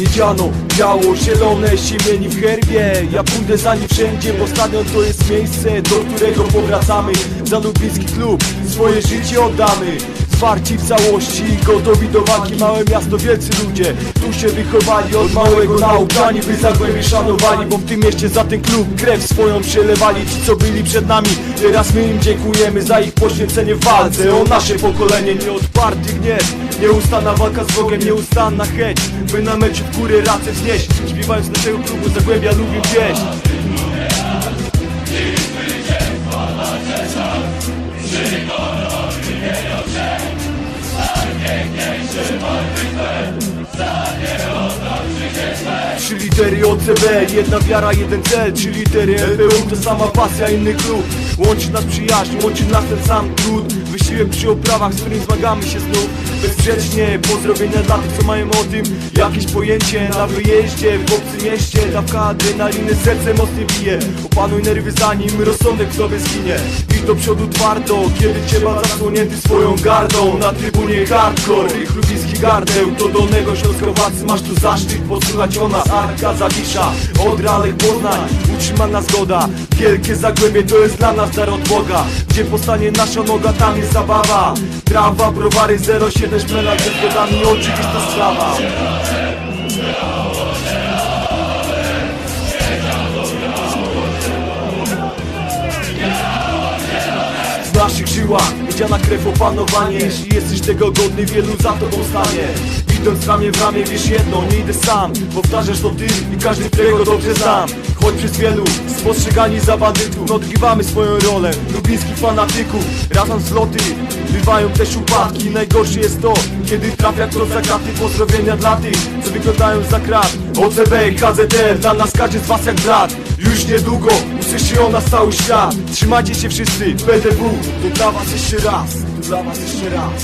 Miedziano, biało, zielone, siemieni w herbie. Ja pójdę za nim wszędzie, bo stadion to jest miejsce Do którego powracamy. Za lubelski klub swoje życie oddamy. Zwarci w całości, gotowi do walki Małe miasto, wielcy ludzie. Tu się wychowali od małego nauczani By zagłębie szanowali, bo w tym mieście za ten klub Krew swoją przelewali ci co byli przed nami. Teraz my im dziękujemy za ich poświęcenie w walce O nasze pokolenie, nieodparty gniew Nieustanna walka z Bogiem, nieustanna chęć By na meczu w górę racę wznieść. Śpiewając naszego klubu Zagłębia lubię wieść Trzy litery OCB, jedna wiara, jeden cel. Trzy litery EPU, to sama pasja, inny klub Łączy nas przyjaźń, łączy nas ten sam trud. Wysiłek przy oprawach, z którym zmagamy się znów. Bezsprzecznie, pozdrowienia dla tych, co mają o tym Jakieś pojęcie. Na wyjeździe, w obcym mieście Dawka adrenaliny, serce mocniej bije. Opanuj nerwy zanim rozsądek w sobie zginie. I do przodu twardo, kiedy trzeba zasłonięty swoją gardą. Na trybunie hardcore, ich lubiski gardeł. To dolnego śląskowacy, masz tu zaszczyt posłuchać o nas. Arka Zawisza, Odra, Lech Poznań Utrzymana zgoda, wielkie zagłębie to jest dla nas dar od Boga Gdzie postanie nasza noga, tam jest zabawa. Trawa, browary, 07 szmelak ze zgodami, oczywista sprawa. W naszych żyłach Widziana krew opanowanie. Jeśli jesteś tego godny, wielu za tobą stanie Idąc ramię w ramię, wiesz jedno, nie idę sam. Powtarzasz to ty i każdy, którego dobrze znam Choć przez wielu spostrzegani za bandytów. Odgrywamy swoją rolę, lubińskich fanatyków. Razem zloty, bywają też upadki. Najgorsze jest to, kiedy trafia kto za kraty. Pozdrowienia dla tych, co wyglądają za krat. OCB, KZD, dla nas każdy z was jak brat. Już niedługo usłyszy o nas cały świat. Trzymajcie się wszyscy, PDW To dla was jeszcze raz, to dla was jeszcze raz